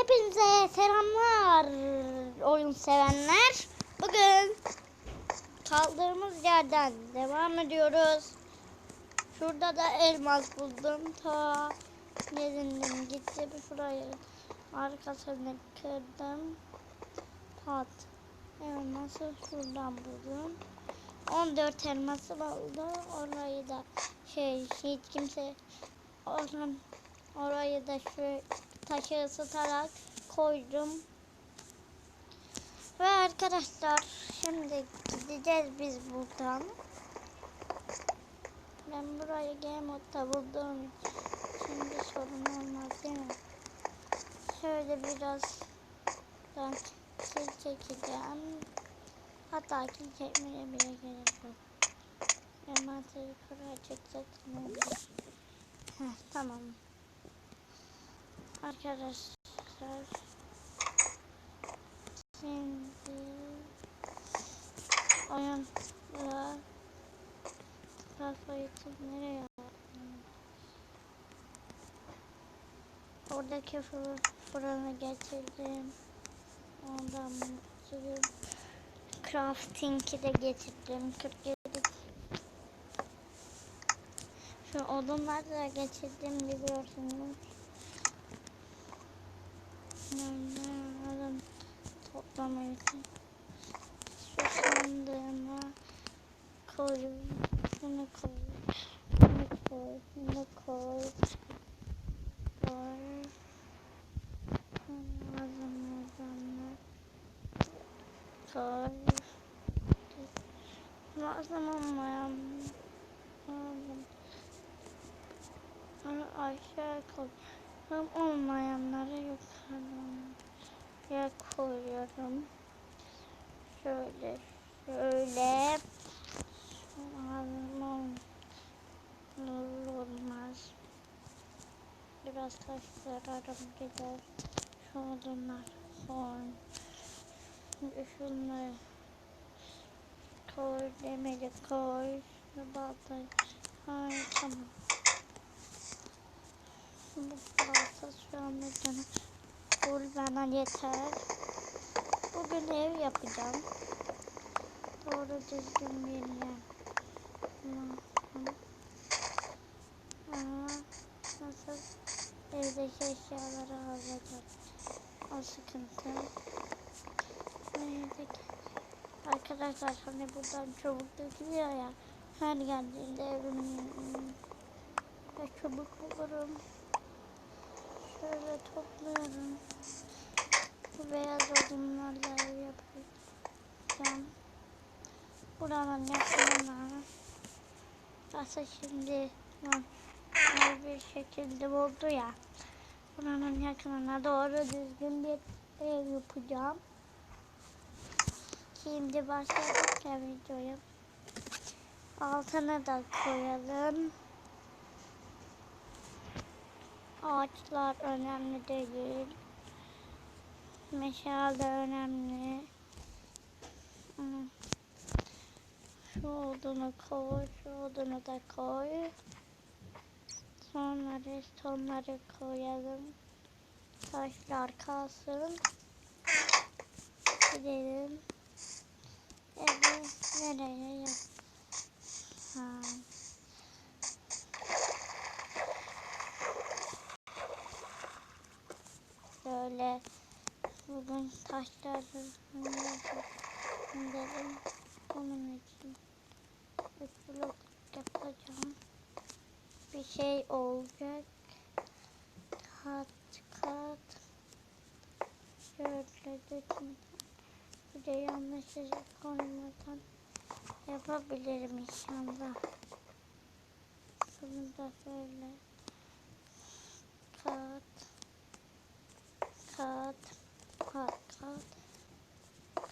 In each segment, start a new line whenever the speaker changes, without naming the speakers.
Hepinize selamlar oyun sevenler. Bugün kaldığımız yerden devam ediyoruz. Şurada da elmas buldum. Ta yerinden gitti bir şurayı arkasını kırdım. Pat. Elması şuradan buldum. 14 elması oldu. Orayı da şey hiç kimse oradan orayı da şu taşı ısıtarak koydum. Ve arkadaşlar şimdi gideceğiz biz buradan. Ben burayı game modda bulduğum için şimdi sorun olmaz değil mi? Şöyle biraz ben kil çekeceğim. Hatta kil çekmeye bile gerek yok. Envanteri kuracak zaten. Heh, tamam. Arkadaşlar şimdi oyunla kafayı nereye? Oradaki fır- fırını getirdim. Ondan mutluyum. Crafting'i de getirdim. 47 şu odunları da getirdim biliyorsunuz. Onları toplamayı şu sandığıma koyup bunu koy, bunu koy, bunu koy, koy. Malzemelerden koy. Malzeme olmayan lazım. Aşağı koy. Hem olmayanları yukarıya koyuyorum. Şöyle, şöyle. Lazım olmaz. Biraz taşlar aram gider. Şu odunlar son. Şunları koy, demiri koy. Baltayı. Hayır tamam. Bu balta şu anda canım. Full bana yeter. Bugün ev yapacağım. Doğru düzgün bir yer. Nasıl evdeki eşyaları alacağım. O sıkıntı. Evdeki Arkadaşlar hani buradan çabuk dökülüyor ya. Her geldiğinde evimin ve çabuk bulurum. Şöyle topluyorum. Bu beyaz odunlarla ev yapacağım. Buranın yakınına. Aslında şimdi bir şekilde oldu ya. Buranın yakınına doğru düzgün bir ev yapacağım. Şimdi başladık ya videoyu. Altına da koyalım. Ağaçlar önemli değil. Meşal de önemli. Hmm. Şu odunu koy, şu odunu da koy. Sonra restonları koyalım. Taşlar kalsın. Gidelim. Evi nereye yap? Ha. Böyle bugün taşları dedim onun için blok yapacağım. Bir şey olacak. Kat kat. Şöyle döküm. Bir de yanlışlıkla koymadan yapabilirim inşallah. Sonunda böyle kat kat kat kat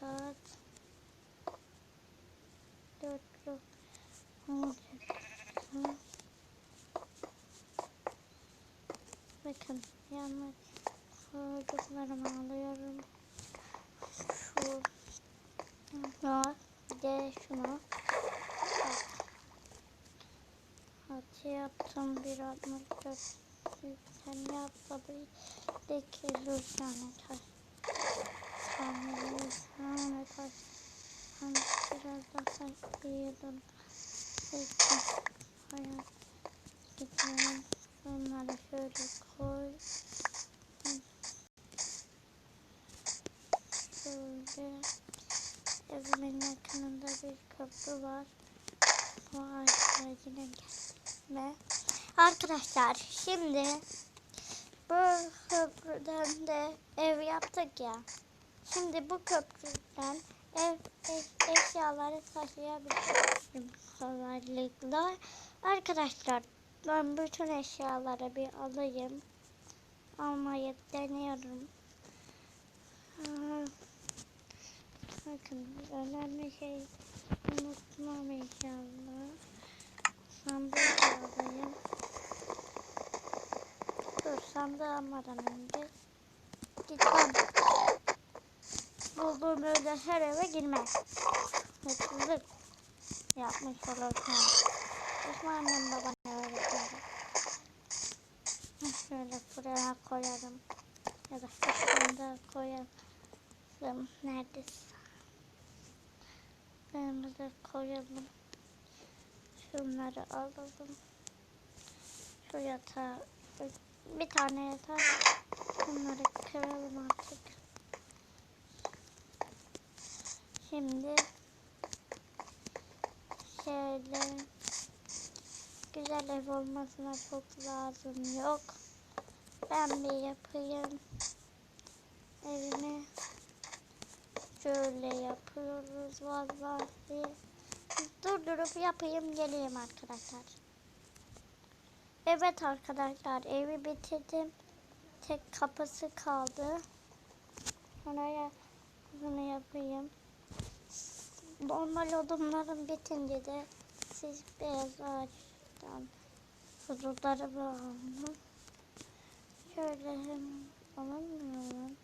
kat dörtlü olacak. Hı. Bakın yanlış koyduklarımı alıyorum. Şu var. Bir de şunu. Hadi yaptım bir 64 sen yapabilir Deki dur tane taş. Tane tane taş. Hani biraz iyi dur. Peki. Hayat. Gidelim. Bunları şöyle koy. Şöyle. Evimin yakınında bir kapı var. Bu ağaçlar yine gelme. Arkadaşlar şimdi bu köprüden de ev yaptık ya. Şimdi bu köprüden ev, ev eşyaları taşıyabilirim kolaylıkla. Arkadaşlar ben bütün eşyaları bir alayım. Almayı deniyorum. Aa, Bakın önemli şey unutmam inşallah. Sandığı alayım. Dur sandığı almadan önce gitmem. Bulduğum öyle her eve girmez. Hırsızlık yapmış olursun. Annem babana Şöyle buraya koyarım. Ya da şurada koyarım. Neredesin? Önümüze koyalım. Şunları alalım. Şu yatağı bir tane yatak. Bunları kıralım artık. Şimdi şöyle güzel ev olmasına çok lazım yok. Ben bir yapayım. Evimi şöyle yapıyoruz vallahi. Durdurup yapayım geleyim arkadaşlar. Evet arkadaşlar evi bitirdim. Tek kapısı kaldı. Oraya bunu yapayım. Normal odunlarım bitince de siz beyaz ağaçtan kuzuları bağladım. Şöyle hem alamıyorum.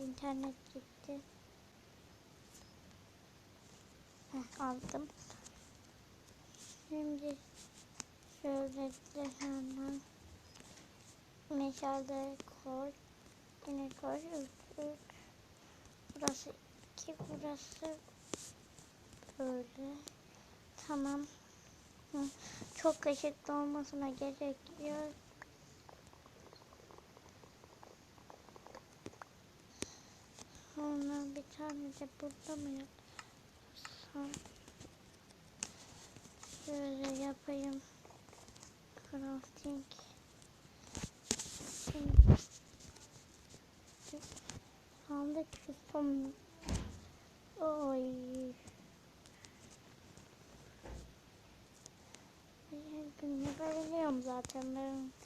İnternet gitti. Heh, aldım. Şimdi şöyle de hemen meşale koy. Yine koy. Üç, üç. Burası iki, burası böyle. Tamam. Çok ışıklı olmasına gerek yok. Sonra bir tane de burada mı yapsam? Şöyle yapayım. Crafting. Şimdi sandık son Oy. Gün yapabiliyorum zaten ben.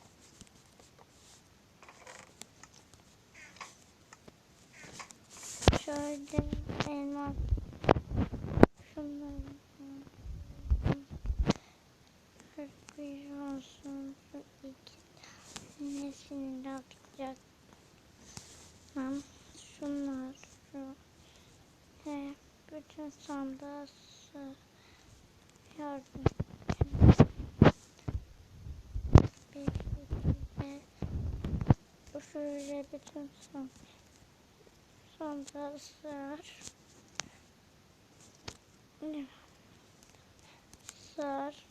Şöyle elma şunları bir olsun şu iki tanesini de atacak. Tamam. Şunlar şu ve bütün sandığı yardım bu şöyle bütün son sandığı sığar sığar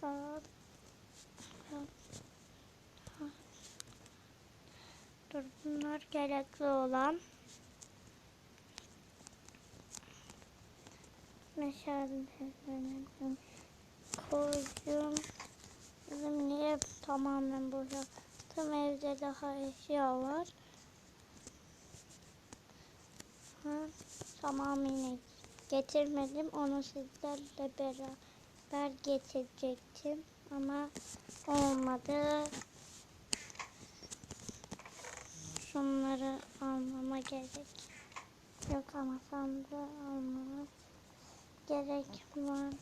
sığar Dur bunlar gerekli olan meşale koydum. Bizim niye tamamen? Tüm evde daha eşya var. Ha, tamamını getirmedim. Onu sizlerle beraber getirecektim. Ama olmadı. Şunları almama gerek yok ama sandığı almama gerek var.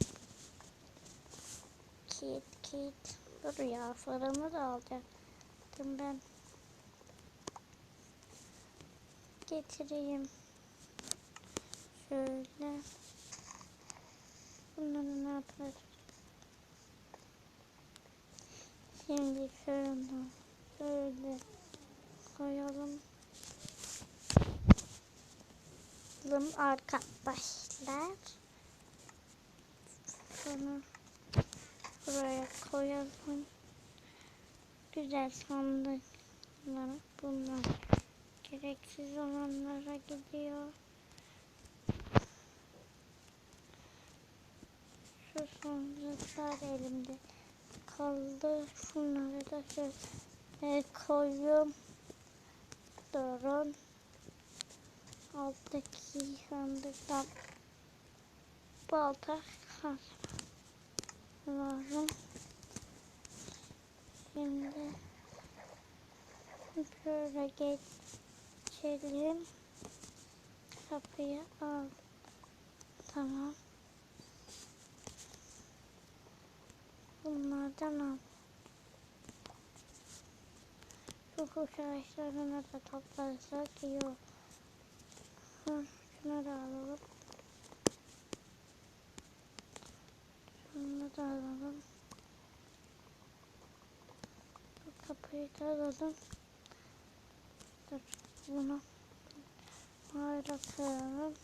Kit kit. Dur ya fırını da alacaktım ben. Getireyim. Şöyle. Bunları ne yaparız? Şimdi şöyle koyalım. Bakalım arkadaşlar. Şunu buraya koyalım. Güzel sandıklar bunlar. Gereksiz olanlara gidiyor. Şu sandıklar elimde kaldı. Şunları da şöyle koyuyorum. Durun. Alttaki sandıktan balta lazım. Şimdi böyle geçelim. Kapıyı al. Tamam. Bunlardan al. Şu kuş ağaçlarını da toplarsak iyi olur. Şunu da alalım. Şunu da alalım. Bu kapıyı da alalım. Dur bunu böyle koyalım.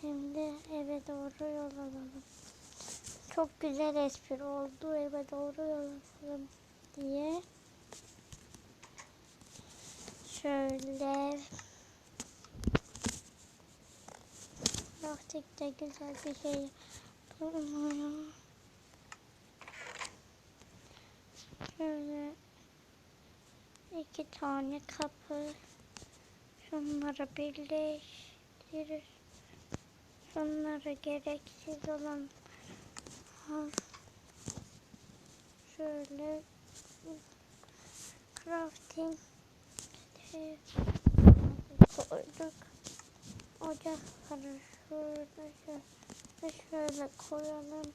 Şimdi eve doğru yol alalım. Çok güzel espri oldu. Eve doğru yol alalım diye. Şöyle Lastikte güzel bir şey bulmuyor. Şöyle iki tane kapı. Şunları birleştirir. Şunları gereksiz olan. Şöyle crafting koyduk. Ocakları şöyle şöyle, şöyle koyalım.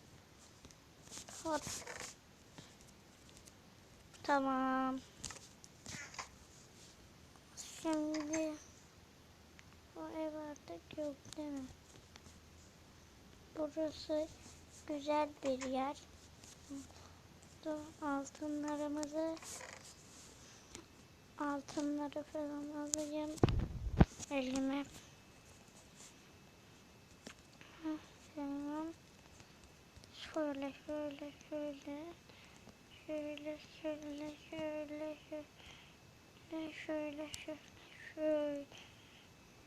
Tat. Tamam. Şimdi o ev artık yok değil mi? Burası güzel bir yer. Altınlarımızı altınları falan alayım elime. Tamam. Şöyle şöyle şöyle şöyle şöyle şöyle şöyle şöyle şöyle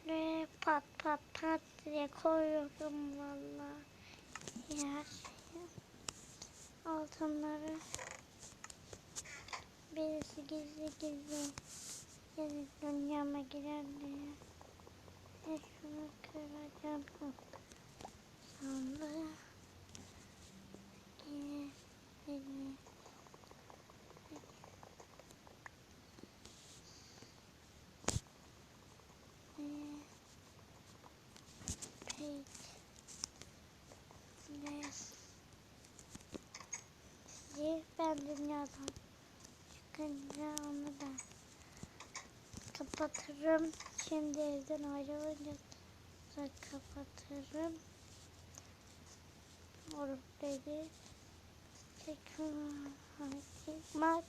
şöyle pat pat pat diye koyuyorum valla. Yer altınları birisi gizli gizli gizli dünyama girer diye. E şunu kıracağım. Sandığı girelim. Ben dünyadan çıkınca onu da kapatırım. Şimdi evden ayrılınca da kapatırım. Orayı çıkmak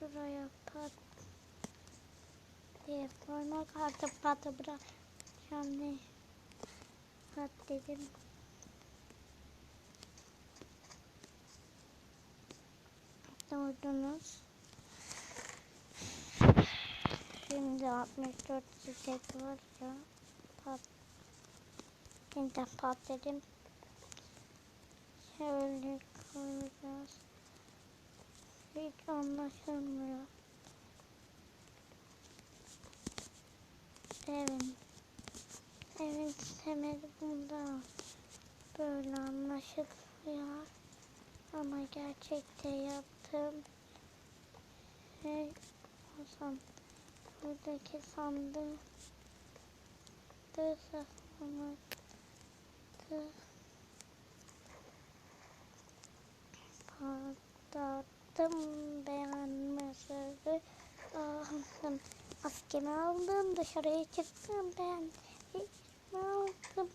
buraya pat diye koymak artık patı bırakacağım ne pat dedim. Gördünüz. Şimdi 64 çiçek var ya. Pat. Yeniden pat dedim. Şöyle koyacağız. Hiç anlaşılmıyor. Evin. Evin temeli bunda. Böyle anlaşılıyor. Ama gerçekte yaptım. Şey olsam buradaki sandığı da saklamadı. Patlattım beğenmezleri aldım. Maskemi aldım dışarıya çıktım ben. Hiç aldım.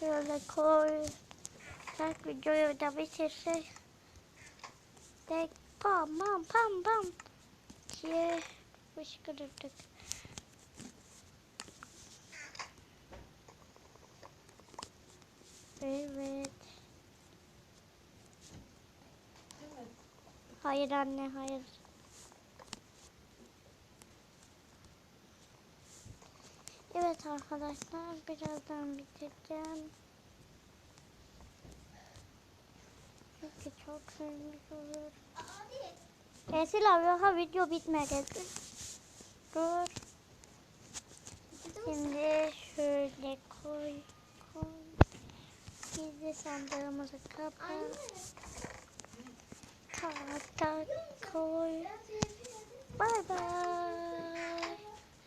Şöyle koy. Tak videoyu da bitirsek. Tek pam pam pam pam diye fışkırırdık. Evet. Hayır anne hayır. Evet arkadaşlar birazdan bitireceğim. Çünkü çok sürmüş olur. Esil abi ha video bitmedi. Dur. Şimdi şöyle koy. Koy. Gizli sandığımızı kapat. Tahta koy. Bay bay.